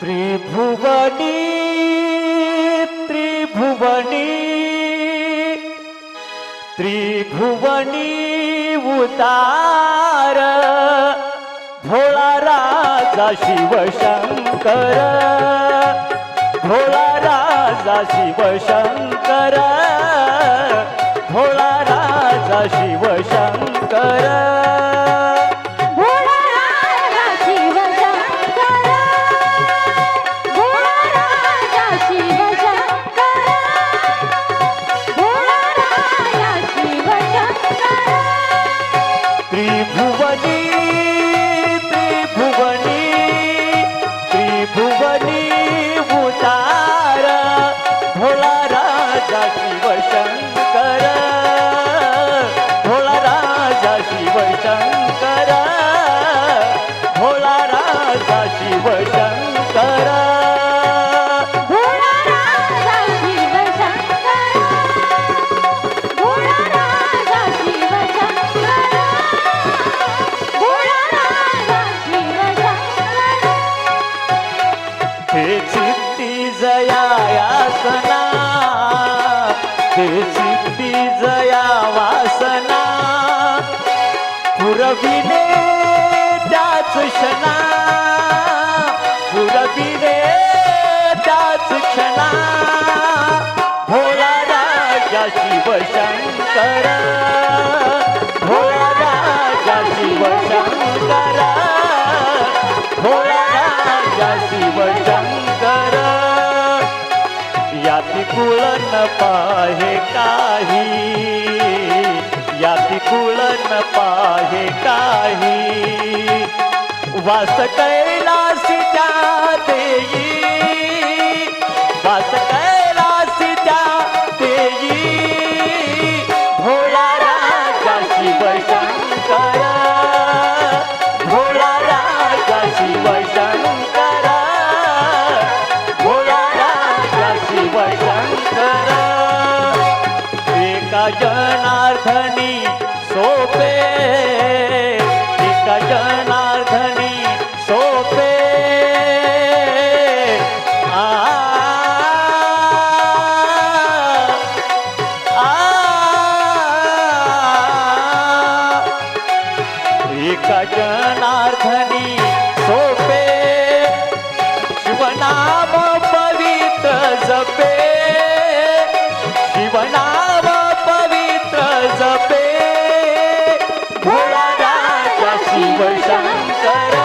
त्रिभुवनी त्रिभुवनी त्रिभुवनी उतार भोळा राजा शिवशंकर भोळा राजा शिवशंकर भोळा राजा शिवशंकर त्रिभुवनी त्रिभुवनी त्रिभुवनी उतार. भोळा राजा शिवशंकर भोळा राजा शिवशंकर भोला राजा शिवशंकर जयासना हे चित्ती वासना. पुरविले त्याच क्षणा. पुरविले त्याच क्षणा. भोला राजा शिवशंकर. कुळन पाहे काही. याती कुळन पाहे काही. वास कैलास त्या देई एका जनार्दनी सोपे एका जनार्दनी सोपे आ एका जन कर